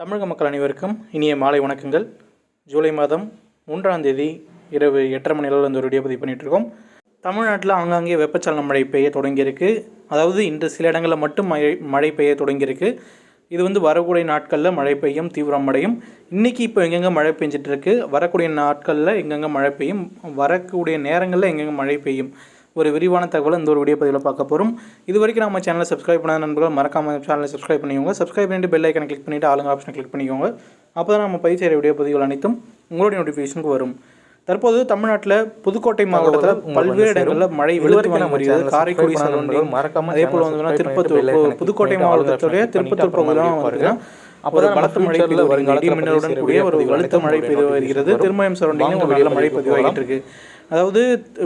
தமிழக மக்கள் அனைவருக்கும் இனிய மாலை வணக்கங்கள். ஜூலை மாதம் மூன்றாம் தேதி இரவு எட்டரை மணி அளவில் இந்த ஒரு வீடியோ பதிவு பண்ணிகிட்ருக்கோம் இருக்கோம். தமிழ்நாட்டில் ஆங்காங்கே வெப்பச்சலன மழை பெய்ய தொடங்கியிருக்கு. அதாவது இன்று சில இடங்களில் மட்டும் மழை மழை பெய்ய தொடங்கியிருக்கு. இது வந்து வரக்கூடிய நாட்களில் மழை பெய்யும் தீவிரமடையும் இன்றைக்கி இப்போ எங்கெங்கே மழை பெஞ்சிட்ருக்கு வரக்கூடிய நாட்களில் எங்கெங்கே மழை பெய்யும்? வரக்கூடிய நேரங்களில் எங்கெங்கே மழை பெய்யும்? ஒரு விரிவான தகவலை இந்த ஒரு வீடியோ பதிவில் பார்க்க போகிறோம் இது வரைக்கும் நம்ம சேனலை சப்ஸ்கிரைப் பண்ணாத நண்பர்கள் மறக்காம சேனலை சப்ஸ்கிரைப் பண்ணிக்கோங்க. சப்ஸ்கிரைப் பண்ணிட்டு பெல் ஐக்கனை கிளிக் பண்ணிவிட்டு ஆளுங்க ஆப்ஷனை கிளிக் பண்ணிக்கோங்க. அப்போ தான் நம்ம பதிவு செய்கிற வீடியோ பதிவுகள் அனைத்தும் உங்களுடைய நோட்டிஃபிகேஷனுக்கு வரும். தற்போது தமிழ்நாட்டில் புதுக்கோட்டை மாவட்டத்தில் பல்வேறு இடங்களில் மழை வெளுத்து வாங்கி வருகிறது. காரைக்குடி சரௌண்டிங் மறக்காம அதே போல் வந்து திருப்பத்தூர் புதுக்கோட்டை மாவட்டத்துடைய திருப்பத்தூர் பகுதியெல்லாம் பார்த்தீங்கன்னா ஒரு பலத்த மழை பெய்து வருகிறது இடி மின்னலுடன் கூடிய ஒரு வலுத்த மழை பெய்து வருகிறது. திருமயம் சரௌண்டிங் ஒரு நல்ல மழை பதிவாகிட்டு இருக்கு. அதாவது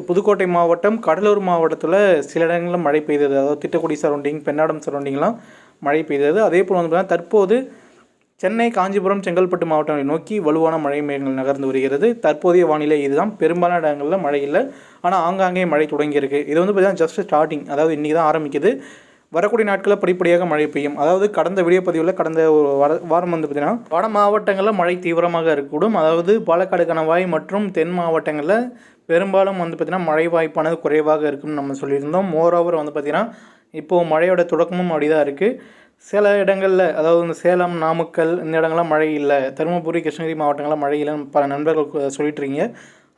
புதுக்கோட்டை மாவட்டம் கடலூர் மாவட்டத்தில் சில இடங்களில் மழை பெய்தது. அதாவது திட்டக்குடி சரௌண்டிங் பெண்ணாடம் சரௌண்டிங்லாம் மழை பெய்தது. அதே போல் வந்து பார்த்தீங்கன்னா தற்போது சென்னை காஞ்சிபுரம் செங்கல்பட்டு மாவட்டங்களை நோக்கி வலுவான மழை மேகங்கள் நகர்ந்து வருகிறது. தற்போதைய வானிலை இதுதான். பெரும்பாலான இடங்களில் மழை இல்லை. ஆனால் ஆங்காங்கே மழை தொடங்கியிருக்கு. இது வந்து பார்த்திங்கன்னா ஜஸ்ட் ஸ்டார்டிங் அதாவது இன்றைக்கி தான் ஆரம்பிக்குது. வரக்கூடிய நாட்களில் படிப்படியாக மழை பெய்யும். அதாவது கடந்த வீடியோ பதிவில் கடந்த ஒரு வார வாரம் வந்து பார்த்தீங்கன்னா வட மாவட்டங்களில் மழை தீவிரமாக இருக்கக்கூடும். அதாவது பாலக்காடு கணவாய் மற்றும் தென் மாவட்டங்களில் பெரும்பாலும் வந்து பார்த்திங்கன்னா மழை வாய்ப்பானது குறைவாக இருக்கும்னு நம்ம சொல்லியிருந்தோம். மோரோவர் வந்து பார்த்திங்கன்னா இப்போது மழையோட தொடக்கமும் அப்படி தான் இருக்குது சில இடங்களில் அதாவது இந்த சேலம் நாமக்கல் இந்த இடங்கள்லாம் மழை இல்லை. தருமபுரி கிருஷ்ணகிரி மாவட்டங்கள்லாம் மழை இல்லைன்னு பல நண்பர்கள் சொல்லிட்டு இருக்கீங்க.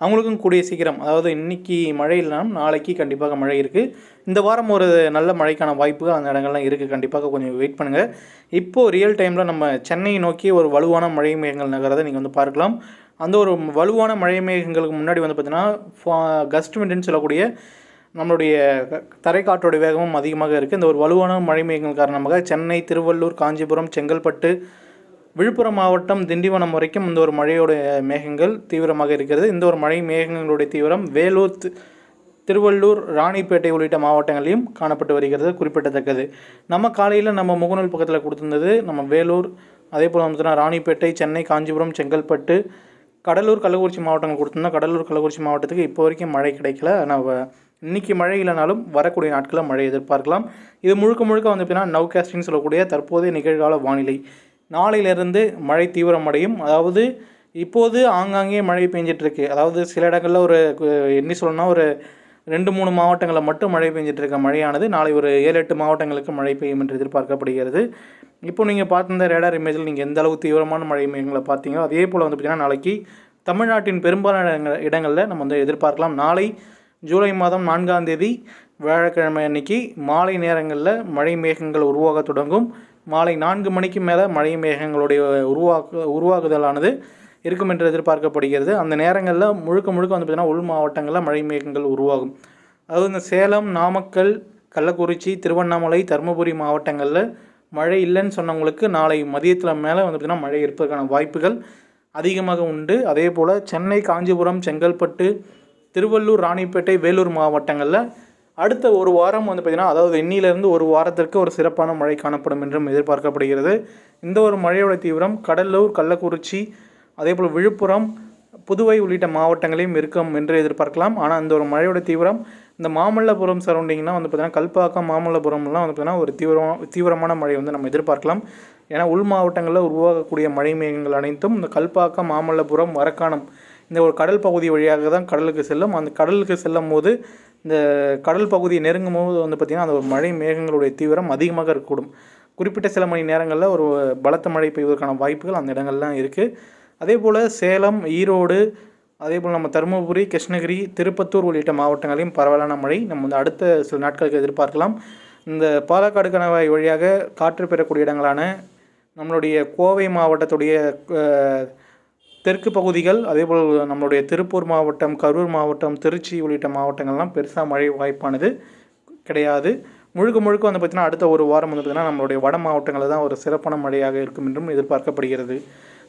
அவங்களுக்கும் கூடிய சீக்கிரம். அதாவது இன்றைக்கி மழை இல்லைனாலும் நாளைக்கு கண்டிப்பாக மழை இருக்குது இந்த வாரம் ஒரு நல்ல மழைக்கான வாய்ப்புகள் அந்த இடங்கள்லாம் இருக்குது கண்டிப்பாக கொஞ்சம் வெயிட் பண்ணுங்கள் இப்போது ரியல் டைமில் நம்ம சென்னையை நோக்கி ஒரு வலுவான மழை மேகங்கள் நகரதை நீங்கள் வந்து பார்க்கலாம். அந்த ஒரு வலுவான மழை மேகங்களுக்கு முன்னாடி வந்து பார்த்தீங்கன்னா கஸ்ட் விண்டுன்னு சொல்லக்கூடிய நம்மளுடைய தரைக்காற்றோடைய வேகமும் அதிகமாக இருக்குது இந்த ஒரு வலுவான மழை மேகங்கள் காரணமாக சென்னை திருவள்ளூர் காஞ்சிபுரம் செங்கல்பட்டு விழுப்புரம் மாவட்டம் திண்டிவனம் வரைக்கும் இந்த ஒரு மழையோடைய மேகங்கள் தீவிரமாக இருக்கிறது. இந்த ஒரு மழை மேகங்களுடைய தீவிரம் வேலூர் திருவள்ளூர் ராணிப்பேட்டை உள்ளிட்ட மாவட்டங்களையும் காணப்பட்டு வருகிறது குறிப்பிடத்தக்கது. நம்ம காலையில் நம்ம முகநூல் பக்கத்தில் கொடுத்திருந்தது நம்ம வேலூர் அதே போல் பார்த்தீங்கன்னா ராணிப்பேட்டை சென்னை காஞ்சிபுரம் செங்கல்பட்டு கடலூர் கள்ளக்குறிச்சி மாவட்டங்கள் கொடுத்துருந்தோம். கடலூர் கள்ளக்குறிச்சி மாவட்டத்துக்கு இப்போ வரைக்கும் மழை கிடைக்கல. நம்ம இன்றைக்கி இன்னைக்கு மழை இல்லைனாலும் வரக்கூடிய நாட்களில் மழை எதிர்பார்க்கலாம். இது முழுக்க முழுக்க வந்து பார்த்தீங்கன்னா நவ் காஸ்டிங் சொல்லக்கூடிய தற்போதைய நிகழ்கால வானிலை. நாளையிலிருந்து மழை தீவிரமடையும். அதாவது இப்போது ஆங்காங்கே மழை பெஞ்சிட்ருக்கு. அதாவது சில இடங்களில் ஒரு என்ன சொல்லணும்னா ஒரு ரெண்டு மூணு மாவட்டங்களில் மட்டும் மழை பெஞ்சிட்ருக்க மழையானது. நாளை ஒரு ஏழு எட்டு மாவட்டங்களுக்கு மழை பெய்யும் என்று எதிர்பார்க்கப்படுகிறது. இப்போ நீங்கள் பார்த்துருந்த ரேடார் இமேஜில் நீங்கள் எந்த அளவு தீவிரமான மழை மேகங்களை பார்த்தீங்களோ அதே போல் வந்து பார்த்தீங்கன்னா நாளைக்கு தமிழ்நாட்டின் பெரும்பாலான இடங்கள் இடங்களில் நம்ம வந்து எதிர்பார்க்கலாம். நாளை ஜூலை மாதம் நான்காம் தேதி வியாழக்கிழமை அன்னைக்கு மாலை நேரங்களில் மழை மேகங்கள் உருவாக தொடங்கும். மாலை நான்கு மணிக்கு மேலே மழை மேகங்களுடைய உருவாக்கு உருவாகுதலானது இருக்கும் என்று எதிர்பார்க்கப்படுகிறது. அந்த நேரங்களில் முழுக்க முழுக்க வந்து பார்த்திங்கன்னா உள் மாவட்டங்களில் மழை மேகங்கள் உருவாகும். அதாவது இந்த சேலம் நாமக்கல் கள்ளக்குறிச்சி திருவண்ணாமலை தருமபுரி மாவட்டங்களில் மழை இல்லைன்னு சொன்னவங்களுக்கு நாளை மதியத்தில் மேலே வந்து பார்த்திங்கன்னா மழை இருப்பதற்கான வாய்ப்புகள் அதிகமாக உண்டு. அதே போல் சென்னை காஞ்சிபுரம் செங்கல்பட்டு திருவள்ளூர் ராணிப்பேட்டை வேலூர் மாவட்டங்களில் அடுத்த ஒரு வாரம் வந்து பார்த்திங்கன்னா அதாவது இன்னிலிருந்து ஒரு வாரத்திற்கு ஒரு சிறப்பான மழை காணப்படும் என்றும் எதிர்பார்க்கப்படுகிறது. இந்த ஒரு மழையோட தீவிரம் கடலூர் கள்ளக்குறிச்சி அதே போல் விழுப்புரம் புதுவை உள்ளிட்ட மாவட்டங்களையும் இருக்கும் என்று எதிர்பார்க்கலாம். ஆனால் இந்த ஒரு மழையோட தீவிரம் இந்த மாமல்லபுரம் சரௌண்டிங்லாம் வந்து பார்த்திங்கன்னா கல்பாக்கம் மாமல்லபுரம்லாம் வந்து பார்த்திங்கன்னா ஒரு தீவிரமான தீவிரமான மழை வந்து நம்ம எதிர்பார்க்கலாம். ஏன்னா உள் மாவட்டங்களில் உருவாகக்கூடிய மழை மேகங்கள் அனைத்தும் இந்த கல்பாக்கம் மாமல்லபுரம் வரக்கானம் இந்த ஒரு கடல் பகுதி வழியாக தான் கடலுக்கு செல்லும். அந்த கடலுக்கு செல்லும் போது இந்த கடல் பகுதியை நெருங்கும் போது வந்து பார்த்திங்கன்னா அந்த ஒரு மழை மேகங்களுடைய தீவிரம் அதிகமாக இருக்கக்கூடும். குறிப்பிட்ட சில மணி நேரங்களில் ஒரு பலத்த மழை பெய்வதற்கான வாய்ப்புகள் அந்த இடங்கள்லாம் இருக்குது அதே போல் சேலம் ஈரோடு அதே போல் நம்ம தருமபுரி கிருஷ்ணகிரி திருப்பத்தூர் உள்ளிட்ட மாவட்டங்களையும் பரவலான மழை நம்ம வந்து அடுத்த சில நாட்களுக்கு எதிர்பார்க்கலாம். இந்த பாலக்காடு கணவாய் வழியாக காற்று பெறக்கூடிய இடங்களான நம்மளுடைய கோவை மாவட்டத்துடைய தெற்கு பகுதிகள் அதேபோல் நம்மளுடைய திருப்பூர் மாவட்டம் கரூர் மாவட்டம் திருச்சி உள்ளிட்ட மாவட்டங்கள்லாம் பெருசாக மழை வாய்ப்பானது கிடையாது. முழுக்க முழுக்க வந்து பார்த்திங்கன்னா அடுத்த ஒரு வாரம் வந்து பார்த்திங்கன்னா நம்மளுடைய வட மாவட்டங்களில் தான் ஒரு சிறப்பான மழையாக இருக்கும் என்றும் எதிர்பார்க்கப்படுகிறது.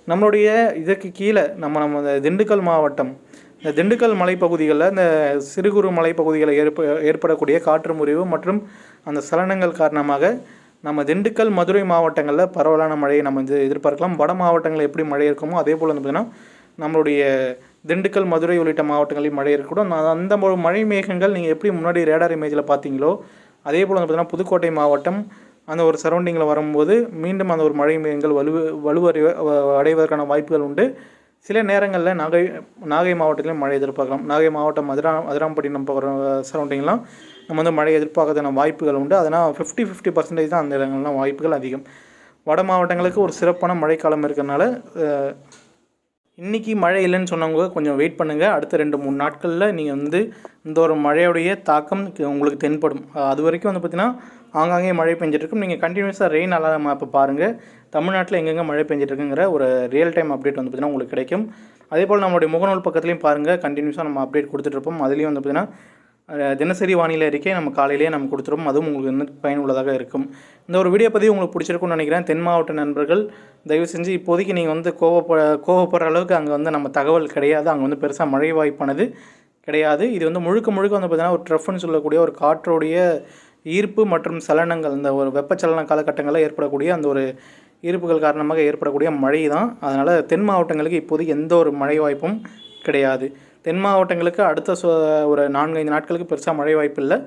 நம்மளுடைய இதற்கு கீழே நம்ம நம்ம இந்த திண்டுக்கல் மாவட்டம் இந்த திண்டுக்கல் மலைப்பகுதிகளில் இந்த சிறு குறு மலைப்பகுதிகளில் ஏற்ப ஏற்படக்கூடிய காற்று முறிவு மற்றும் அந்த சலனங்கள் காரணமாக நம்ம திண்டுக்கல் மதுரை மாவட்டங்களில் பரவலான மழையை நம்ம வந்து எதிர்பார்க்கலாம். வட மாவட்டங்களில் எப்படி மழை இருக்குமோ அதே போல் வந்து பார்த்திங்கன்னா நம்மளுடைய திண்டுக்கல் மதுரை உள்ளிட்ட மாவட்டங்களில் மழை இருக்கக்கூடும் நான் அந்த மழை மேகங்கள் நீங்கள் எப்படி முன்னாடி ரேடார் இமேஜில் பார்த்தீங்களோ அதே போல் வந்து பார்த்திங்கன்னா புதுக்கோட்டை மாவட்டம் அந்த ஒரு சரௌண்டிங்கில் வரும்போது மீண்டும் அந்த ஒரு மழை மேகங்கள் வலு வலுவறி அடைவதற்கான வாய்ப்புகள் உண்டு. சில நேரங்களில் நாகை நாகை மாவட்டத்திலும் மழை எதிர்பார்க்கலாம். நாகை மாவட்டம் மதுரா மதுராம்பட்டினம் போகிற சரௌண்டிங்லாம் நம்ம வந்து மழை எதிர்பார்க்கறதுக்கான வாய்ப்புகள் உண்டு. அதனால் ஃபிஃப்டி ஃபிஃப்டி பர்சன்டேஜ் தான் அந்த இடங்கள்லாம் வாய்ப்புகள் அதிகம். வட மாவட்டங்களுக்கு ஒரு சிறப்பான மழைக்காலம் இருக்கிறனால இன்றைக்கி மழை இல்லைன்னு சொன்னவங்க கொஞ்சம் வெயிட் பண்ணுங்கள் அடுத்த ரெண்டு மூணு நாட்களில் நீங்கள் வந்து இந்த ஒரு மழையுடைய தாக்கம் உங்களுக்கு தென்படும். அது வரைக்கும் வந்து பார்த்திங்கன்னா ஆங்காங்கே மழை பெஞ்சிருக்கும் நீங்கள் கண்டினியூஸாக ரெயின் அலாரம் இப்போ பாருங்கள் தமிழ்நாட்டில் எங்கெங்கே மழை பெஞ்சிருக்குங்கிற ஒரு ரியல் டைம் அப்டேட் வந்து பார்த்திங்கன்னா உங்களுக்கு கிடைக்கும். அதே போல் நம்மளுடைய முகநூல் பக்கத்துலையும் பாருங்கள் கண்டினியூஸாக நம்ம அப்டேட் கொடுத்துட்ருப்போம் அதுலேயும் வந்து பார்த்திங்கன்னா தினசரி வானிலை அறிக்கை நம்ம காலையிலேயே நம்ம கொடுத்துருப்போம். அதுவும் உங்களுக்கு இன்னும் பயனுள்ளதாக இருக்கும். இந்த ஒரு வீடியோ பதிவு உங்களுக்கு பிடிச்சிருக்கும்னு நினைக்கிறேன். தென் மாவட்ட நண்பர்கள் தயவு செஞ்சு இப்போதைக்கு நீங்கள் வந்து கோவப்ப கோவப்படுற அளவுக்கு அங்கே வந்து நம்ம தகவல் கிடையாது. அங்கே வந்து பெருசாக மழை வாய்ப்பானது கிடையாது. இது வந்து முழுக்க முழுக்க வந்து பார்த்திங்கன்னா ஒரு ட்ரஃப்னு சொல்லக்கூடிய ஒரு காற்றோடைய ஈர்ப்பு மற்றும் சலனங்கள் இந்த ஒரு வெப்பச்சலன காலகட்டங்களில் ஏற்படக்கூடிய அந்த ஒரு ஈர்ப்புகள் காரணமாக ஏற்படக்கூடிய மழை தான் அதனால் தென் மாவட்டங்களுக்கு இப்போதைக்கு எந்த ஒரு மழை வாய்ப்பும் கிடையாது. தென் மாவட்டங்களுக்கு அடுத்த ஒரு நான்கைந்து நாட்களுக்கு பெருசாக மழை வாய்ப்பு இல்லை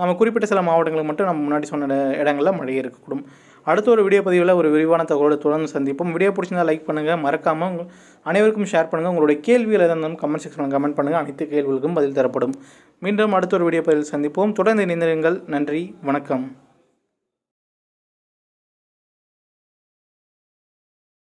நம்ம குறிப்பிட்ட சில மாவட்டங்களுக்கு மட்டும் நம்ம முன்னாடி சொன்ன இடங்களில் மழை இருக்கக்கூடும். அடுத்த ஒரு வீடியோ பதிவில் ஒரு விரிவான தகவலோடு தொடர்ந்து சந்திப்போம். வீடியோ பிடிச்சிருந்தால் லைக் பண்ணுங்கள் மறக்காமல் அனைவருக்கும் ஷேர் பண்ணுங்கள் உங்களுடைய கேள்விகள் எதாக இருந்தாலும் கமெண்ட் செக்ஷனில் கமெண்ட் பண்ணுங்கள் அனைத்து கேள்விகளுக்கும் பதில் தரப்படும். மீண்டும் அடுத்த ஒரு வீடியோ பதிவில் சந்திப்போம். தொடர்ந்து இணைந்திருங்கள். நன்றி. வணக்கம்.